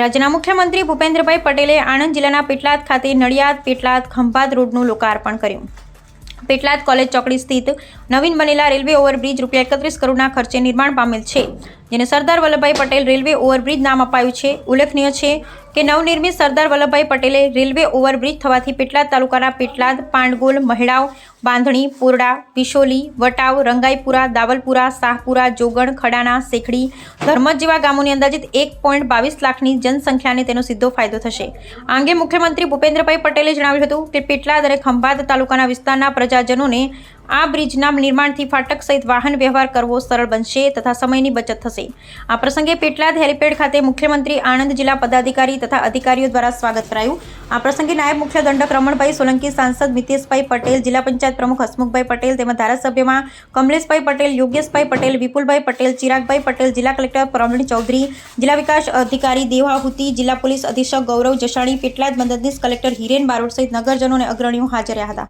રાજ્યના મુખ્યમંત્રી ભૂપેન્દ્રભાઈ પટેલે આણંદ જિલ્લાના પેટલાદ ખાતે નડિયાદ પેટલાદ ખંભાત રોડનું લોકાર્પણ કર્યું. પેટલાદ કોલેજ ચોકડી સ્થિત નવીન બનેલા રેલવે ઓવરબ્રિજ રૂપિયા એકત્રીસ કરોડના ખર્ચે નિર્માણ પામેલ છે, જેને સરદાર વલ્લભભાઈ પટેલ રેલવે ઓવરબ્રિજ નામ અપાયું છે. ઉલ્લેખનીય છે કે નવનિર્મિત સરદાર વલ્લભભાઈ પટેલે રેલવે ઓવરબ્રિજ થવાથી પેટલાદ તાલુકાના પેટલાદ, પાંડગોલ, મહેડાવ બાંધણી, પોરડા વિશોલી વટાવ, રંગાઈપુરા, દાવલપુરા, શાહપુરા, જોગણ ખડાના શેખડી ધર્મજ જેવા ગામોની અંદાજિત એક પોઈન્ટ બાવીસ લાખની જનસંખ્યાને તેનો સીધો ફાયદો થશે. આ અંગે મુખ્યમંત્રી ભૂપેન્દ્રભાઈ પટેલે જણાવ્યું હતું કે, પેટલાદ અને ખંભાત તાલુકાના વિસ્તારના પ્રજાજનોને આ બ્રિજના નિર્માણથી ફાટક સહિત વાહન વ્યવહાર કરવો સરળ બનશે તથા સમયની બચત થશે. આ પ્રસંગે પેટલાદ હેલિપેડ ખાતે મુખ્યમંત્રી આણંદ જિલ્લા પદાધિકારી તથા અધિકારીઓ દ્વારા સ્વાગત કરાયું. આ પ્રસંગે નાયબ મુખ્ય દંડક રમણભાઈ સોલંકી, સાંસદ મિતેશભાઈ પટેલ, જિલ્લા પંચાયત પ્રમુખ હસમુખભાઈ પટેલ તેમજ ધારાસભ્યમાં કમલેશભાઈ પટેલ, યોગેશભાઈ પટેલ, વિપુલભાઈ પટેલ, ચિરાગભાઈ પટેલ, જિલ્લા કલેક્ટર પ્રવીણ ચૌધરી, જિલ્લા વિકાસ અધિકારી દેવાહુતિ, જિલ્લા પોલીસ અધિક્ષક ગૌરવ જસાણી, પેટલાદ મદદનીશ કલેક્ટર હિરેન બારોટ સહિત નગરજનો અને અગ્રણીઓ હાજર રહ્યા હતા.